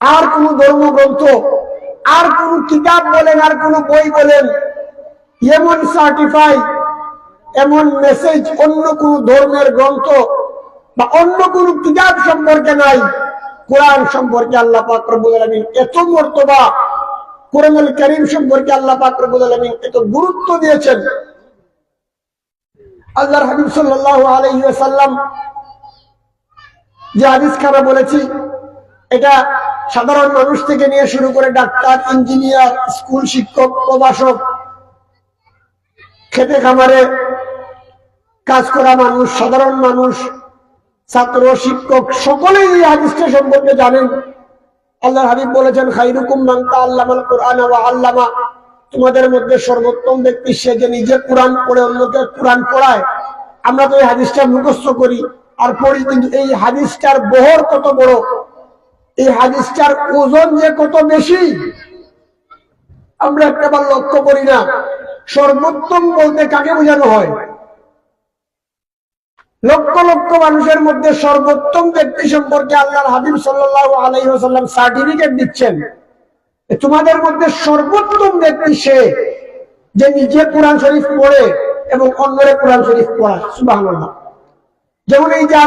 আর কোন ধর্মগ্রন্থ, আর কোন কিতাব বলেন, আর কোন বই বলেন, এমন সার্টিফাই এমন মেসেজ অন্য কোন ধর্মের গ্রন্থ বা অন্য কোন কিতাব সম্পর্কে নাই। কোরআন সম্পর্কে আল্লাহ পাক রব্বুল এত মর্তবা, কোরআনুল করিম সম্পর্কে আল্লাহ পাক রব্বুল এত গুরুত্ব দিয়েছেন। আল্লাহর হাবিব সাল্লাল্লাহু আলাইহি যে খানা বলেছি, এটা সাধারণ মানুষ থেকে নিয়ে শুরু করে ডাক্তার, ইঞ্জিনিয়ার, স্কুল শিক্ষক, প্রভাষক, খেতে খামারে কাজ করা মানুষ, সাধারণ মানুষ, ছাত্র, শিক্ষক, সকলেই এই সম্পর্কে জানেন। আল্লাহ হাবিব বলেছেন খাইরুকুম মান্তা আল্লামাল কোরআন আল্লামা। তোমাদের মধ্যে সর্বোত্তম ব্যক্তি সে যে নিজে কোরআন পড়ে, অন্যকে কোরআন পড়ায়। আমরা তো এই হাদিসটা মুখস্থ করি, আর পড়ি, কিন্তু এই হাদিসটার বহর কত বড়? এই হাদিসটার ওজন যে কত বেশি, আমরা একটাবার লক্ষ্য করি না, সর্বোত্তম বলতে কাকে বোঝানো হয়? লক্ষ লক্ষ মানুষের মধ্যে সর্বোত্তম ব্যক্তি সম্পর্কে আল্লাহর হাবিব সাল্লাল্লাহু আলাইহি ওয়াসাল্লাম সার্টিফিকেট দিচ্ছেন। তোমাদের মধ্যে সর্বোত্তম ব্যক্তি সে যে নিজে কোরআন শরীফ পড়ে এবং অন্যরে কোরআন শরীফ পড়ায় সুবহানাল্লাহ। যেমন এই যে